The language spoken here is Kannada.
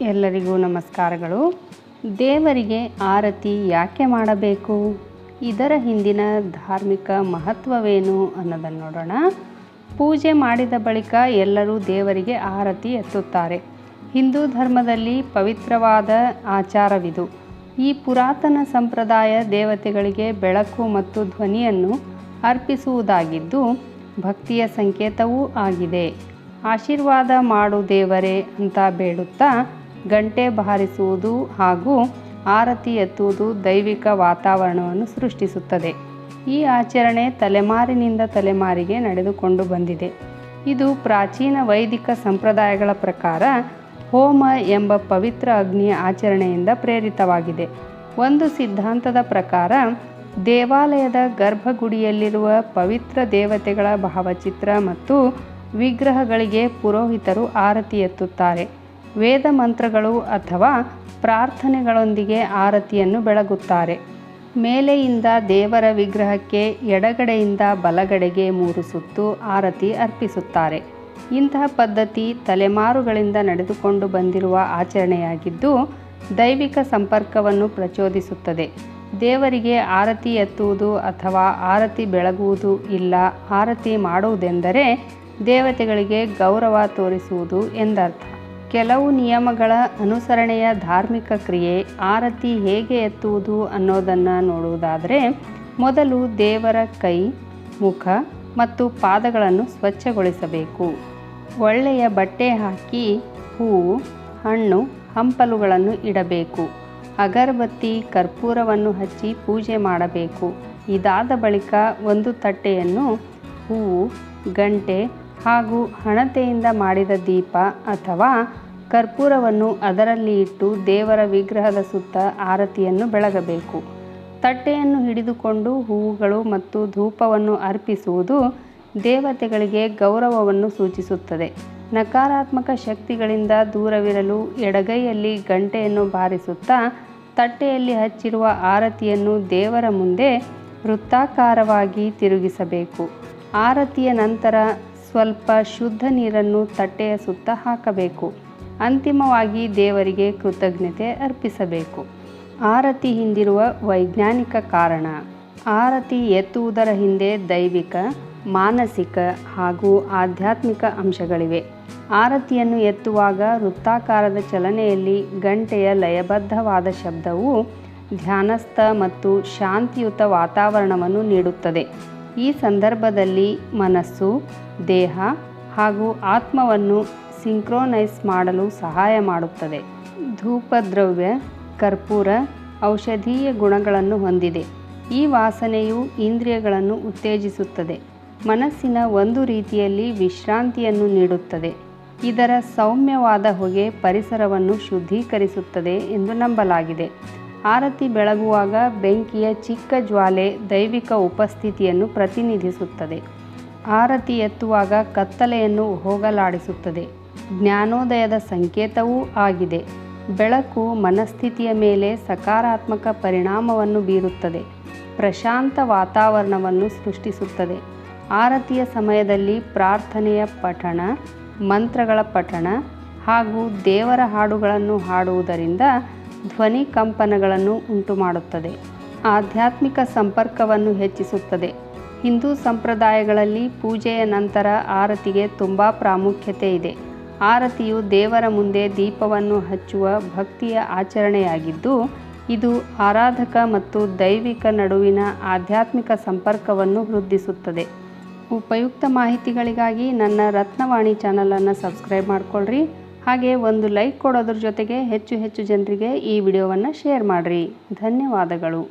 ಎಲ್ಲರಿಗೂ ನಮಸ್ಕಾರಗಳು. ದೇವರಿಗೆ ಆರತಿ ಯಾಕೆ ಮಾಡಬೇಕು? ಇದರ ಹಿಂದಿನ ಧಾರ್ಮಿಕ ಮಹತ್ವವೇನು ಅನ್ನೋದನ್ನು ನೋಡೋಣ. ಪೂಜೆ ಮಾಡಿದ ಬಳಿಕ ಎಲ್ಲರೂ ದೇವರಿಗೆ ಆರತಿ ಎತ್ತುತ್ತಾರೆ. ಹಿಂದೂ ಧರ್ಮದಲ್ಲಿ ಪವಿತ್ರವಾದ ಆಚಾರವಿದು. ಈ ಪುರಾತನ ಸಂಪ್ರದಾಯ ದೇವತೆಗಳಿಗೆ ಬೆಳಕು ಮತ್ತು ಧ್ವನಿಯನ್ನು ಅರ್ಪಿಸುವುದಾಗಿದ್ದು, ಭಕ್ತಿಯ ಸಂಕೇತವೂ ಆಗಿದೆ. ಆಶೀರ್ವಾದ ಮಾಡು ದೇವರೇ ಅಂತ ಬೇಡುತ್ತಾ ಗಂಟೆ ಬಾರಿಸುವುದು ಹಾಗೂ ಆರತಿ ಎತ್ತುವುದು ದೈವಿಕ ವಾತಾವರಣವನ್ನು ಸೃಷ್ಟಿಸುತ್ತದೆ. ಈ ಆಚರಣೆ ತಲೆಮಾರಿನಿಂದ ತಲೆಮಾರಿಗೆ ನಡೆದುಕೊಂಡು ಬಂದಿದೆ. ಇದು ಪ್ರಾಚೀನ ವೈದಿಕ ಸಂಪ್ರದಾಯಗಳ ಪ್ರಕಾರ ಹೋಮ ಎಂಬ ಪವಿತ್ರ ಅಗ್ನಿಯ ಆಚರಣೆಯಿಂದ ಪ್ರೇರಿತವಾಗಿದೆ. ಒಂದು ಸಿದ್ಧಾಂತದ ಪ್ರಕಾರ ದೇವಾಲಯದ ಗರ್ಭಗುಡಿಯಲ್ಲಿರುವ ಪವಿತ್ರ ದೇವತೆಗಳ ಭಾವಚಿತ್ರ ಮತ್ತು ವಿಗ್ರಹಗಳಿಗೆ ಪುರೋಹಿತರು ಆರತಿ ಎತ್ತುತ್ತಾರೆ. ವೇದ ಮಂತ್ರಗಳು ಅಥವಾ ಪ್ರಾರ್ಥನೆಗಳೊಂದಿಗೆ ಆರತಿಯನ್ನು ಬೆಳಗುತ್ತಾರೆ. ಮೇಲೆಯಿಂದ ದೇವರ ವಿಗ್ರಹಕ್ಕೆ ಎಡಗಡೆಯಿಂದ ಬಲಗಡೆಗೆ ಮೂರು ಸುತ್ತು ಆರತಿ ಅರ್ಪಿಸುತ್ತಾರೆ. ಇಂತಹ ಪದ್ಧತಿ ತಲೆಮಾರುಗಳಿಂದ ನಡೆದುಕೊಂಡು ಬಂದಿರುವ ಆಚರಣೆಯಾಗಿದ್ದು, ದೈವಿಕ ಸಂಪರ್ಕವನ್ನು ಪ್ರಚೋದಿಸುತ್ತದೆ. ದೇವರಿಗೆ ಆರತಿ ಎತ್ತುವುದು ಅಥವಾ ಆರತಿ ಬೆಳಗುವುದು ಇಲ್ಲ, ಆರತಿ ಮಾಡುವುದೆಂದರೆ ದೇವತೆಗಳಿಗೆ ಗೌರವ ತೋರಿಸುವುದು ಎಂದರ್ಥ. ಕೆಲವು ನಿಯಮಗಳ ಅನುಸರಣೆಯ ಧಾರ್ಮಿಕ ಕ್ರಿಯೆ ಆರತಿ ಹೇಗೆ ಎತ್ತುವುದು ಅನ್ನೋದನ್ನು ನೋಡುವುದಾದರೆ, ಮೊದಲು ದೇವರ ಕೈ, ಮುಖ ಮತ್ತು ಪಾದಗಳನ್ನು ಸ್ವಚ್ಛಗೊಳಿಸಬೇಕು. ಒಳ್ಳೆಯ ಬಟ್ಟೆ ಹಾಕಿ ಹೂವು, ಹಣ್ಣು, ಹಂಪಲುಗಳನ್ನು ಇಡಬೇಕು. ಅಗರಬತ್ತಿ, ಕರ್ಪೂರವನ್ನು ಹಚ್ಚಿ ಪೂಜೆ ಮಾಡಬೇಕು. ಇದಾದ ಬಳಿಕ ಒಂದು ತಟ್ಟೆಯನ್ನು ಹೂವು, ಗಂಟೆ ಹಾಗೂ ಹಣತೆಯಿಂದ ಮಾಡಿದ ದೀಪ ಅಥವಾ ಕರ್ಪೂರವನ್ನು ಅದರಲ್ಲಿ ಇಟ್ಟು ದೇವರ ವಿಗ್ರಹದ ಸುತ್ತ ಆರತಿಯನ್ನು ಬೆಳಗಬೇಕು. ತಟ್ಟೆಯನ್ನು ಹಿಡಿದುಕೊಂಡು ಹೂವುಗಳು ಮತ್ತು ಧೂಪವನ್ನು ಅರ್ಪಿಸುವುದು ದೇವತೆಗಳಿಗೆ ಗೌರವವನ್ನು ಸೂಚಿಸುತ್ತದೆ. ನಕಾರಾತ್ಮಕ ಶಕ್ತಿಗಳಿಂದ ದೂರವಿರಲು ಎಡಗೈಯಲ್ಲಿ ಗಂಟೆಯನ್ನು ಬಾರಿಸುತ್ತಾ ತಟ್ಟೆಯಲ್ಲಿ ಹಚ್ಚಿರುವ ಆರತಿಯನ್ನು ದೇವರ ಮುಂದೆ ವೃತ್ತಾಕಾರವಾಗಿ ತಿರುಗಿಸಬೇಕು. ಆರತಿಯ ನಂತರ ಸ್ವಲ್ಪ ಶುದ್ಧ ನೀರನ್ನು ತಟ್ಟೆಯ ಸುತ್ತ ಹಾಕಬೇಕು. ಅಂತಿಮವಾಗಿ ದೇವರಿಗೆ ಕೃತಜ್ಞತೆ ಅರ್ಪಿಸಬೇಕು. ಆರತಿ ಹಿಂದಿರುವ ವೈಜ್ಞಾನಿಕ ಕಾರಣ. ಆರತಿ ಎತ್ತುವುದರ ಹಿಂದೆ ದೈವಿಕ, ಮಾನಸಿಕ ಹಾಗೂ ಆಧ್ಯಾತ್ಮಿಕ ಅಂಶಗಳಿವೆ. ಆರತಿಯನ್ನು ಎತ್ತುವಾಗ ವೃತ್ತಾಕಾರದ ಚಲನೆಯಲ್ಲಿ ಗಂಟೆಯ ಲಯಬದ್ಧವಾದ ಶಬ್ದವು ಧ್ಯಾನಸ್ಥ ಮತ್ತು ಶಾಂತಿಯುತ ವಾತಾವರಣವನ್ನು ನೀಡುತ್ತದೆ. ಈ ಸಂದರ್ಭದಲ್ಲಿ ಮನಸ್ಸು, ದೇಹ ಹಾಗೂ ಆತ್ಮವನ್ನು ಸಿಂಕ್ರೋನೈಸ್ ಮಾಡಲು ಸಹಾಯ ಮಾಡುತ್ತದೆ. ಧೂಪದ್ರವ್ಯ, ಕರ್ಪೂರ, ಔಷಧೀಯ ಗುಣಗಳನ್ನು ಹೊಂದಿದೆ. ಈ ವಾಸನೆಯು ಇಂದ್ರಿಯಗಳನ್ನು ಉತ್ತೇಜಿಸುತ್ತದೆ. ಮನಸ್ಸಿನ ಒಂದು ರೀತಿಯಲ್ಲಿ ವಿಶ್ರಾಂತಿಯನ್ನು ನೀಡುತ್ತದೆ. ಇದರ ಸೌಮ್ಯವಾದ ಹೊಗೆ ಪರಿಸರವನ್ನು ಶುದ್ಧೀಕರಿಸುತ್ತದೆ ಎಂದು ನಂಬಲಾಗಿದೆ. ಆರತಿ ಬೆಳಗುವಾಗ ಬೆಂಕಿಯ ಚಿಕ್ಕ ಜ್ವಾಲೆ ದೈವಿಕ ಉಪಸ್ಥಿತಿಯನ್ನು ಪ್ರತಿನಿಧಿಸುತ್ತದೆ. ಆರತಿ ಎತ್ತುವಾಗ ಕತ್ತಲೆಯನ್ನು ಹೋಗಲಾಡಿಸುತ್ತದೆ. ಜ್ಞಾನೋದಯದ ಸಂಕೇತವೂ ಆಗಿದೆ. ಬೆಳಕು ಮನಸ್ಥಿತಿಯ ಮೇಲೆ ಸಕಾರಾತ್ಮಕ ಪರಿಣಾಮವನ್ನು ಬೀರುತ್ತದೆ. ಪ್ರಶಾಂತ ವಾತಾವರಣವನ್ನು ಸೃಷ್ಟಿಸುತ್ತದೆ. ಆರತಿಯ ಸಮಯದಲ್ಲಿ ಪ್ರಾರ್ಥನೆಯ ಪಠಣ, ಮಂತ್ರಗಳ ಪಠಣ ಹಾಗೂ ದೇವರ ಹಾಡುಗಳನ್ನು ಹಾಡುವುದರಿಂದ ಧ್ವನಿ ಕಂಪನಗಳನ್ನು ಉಂಟುಮಾಡುತ್ತದೆ. ಆಧ್ಯಾತ್ಮಿಕ ಸಂಪರ್ಕವನ್ನು ಹೆಚ್ಚಿಸುತ್ತದೆ. ಹಿಂದೂ ಸಂಪ್ರದಾಯಗಳಲ್ಲಿ ಪೂಜೆಯ ನಂತರ ಆರತಿಗೆ ತುಂಬ ಪ್ರಾಮುಖ್ಯತೆ ಇದೆ. ಆರತಿಯು ದೇವರ ಮುಂದೆ ದೀಪವನ್ನು ಹಚ್ಚುವ ಭಕ್ತಿಯ ಆಚರಣೆಯಾಗಿದ್ದು, ಇದು ಆರಾಧಕ ಮತ್ತು ದೈವಿಕ ನಡುವಿನ ಆಧ್ಯಾತ್ಮಿಕ ಸಂಪರ್ಕವನ್ನು ವೃದ್ಧಿಸುತ್ತದೆ. ಉಪಯುಕ್ತ ಮಾಹಿತಿಗಳಿಗಾಗಿ ನನ್ನ ರತ್ನವಾಣಿ ಚಾನಲನ್ನು ಸಬ್ಸ್ಕ್ರೈಬ್ ಮಾಡಿಕೊಳ್ಳ್ರಿ ಹಾಗೆ ಒಂದು ಲೈಕ್ ಕೊಡೋದ್ರ ಜೊತೆಗೆ ಹೆಚ್ಚು ಹೆಚ್ಚು ಜನರಿಗೆ ಈ ವಿಡಿಯೋವನ್ನು ಶೇರ್ ಮಾಡಿರಿ. ಧನ್ಯವಾದಗಳು.